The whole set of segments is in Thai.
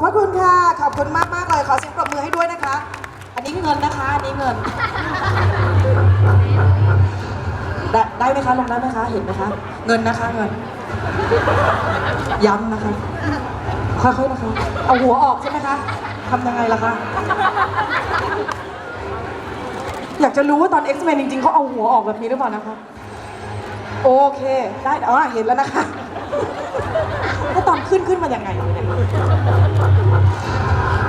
พระคุณค่ะ ขอบคุณมากมากเลย ขอเสียงปรบมือให้ด้วยนะคะ อันนี้เงินนะคะ อันนี้เงิน ได้ได้ไหมคะลงได้ไหมคะ เห็นไหมคะ เงินนะคะ เงิน ย้ำนะคะ ค่อยๆนะคะ เอาหัวออกใช่ไหมคะทำยังไงล่ะคะ อยากจะรู้ว่าตอน X-Men จริงๆเขาเอาหัวออกแบบนี้หรือเปล่านะคะ โอเค ได้อ๋อเห็นแล้วนะคะ แล้วตอนขึ้นขึ้นมาอย่างไงเนี่ย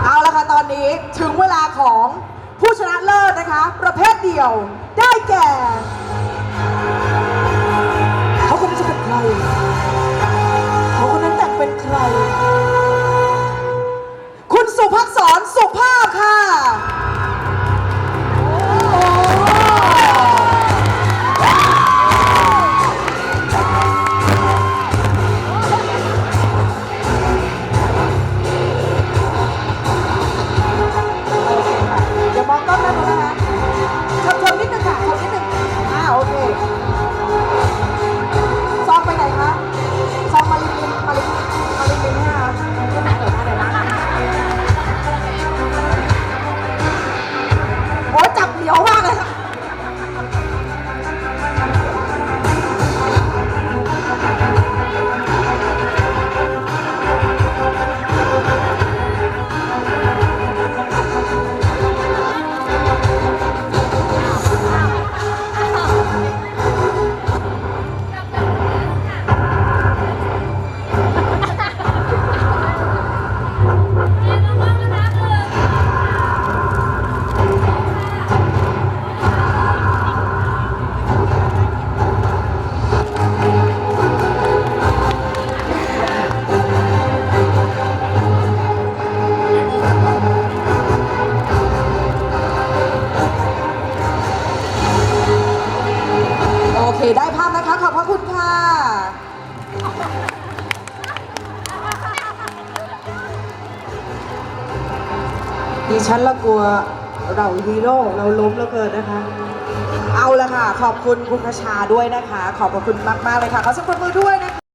เอาละค่ะตอนนี้ถึงเวลาของผู้ชนะเลิศนะคะ ประเภทเดียวได้แก่ เคได้ภาพนะคะ ขอบพระคุณค่ะ ดิฉันละกลัวเราฮีโร่เราล้มแล้วเกินนะคะ เอาละค่ะ ขอบคุณคุณพชาด้วยนะคะ ขอบพระคุณมาก ๆ เลยค่ะ ขอสักคนมือด้วยนะคะ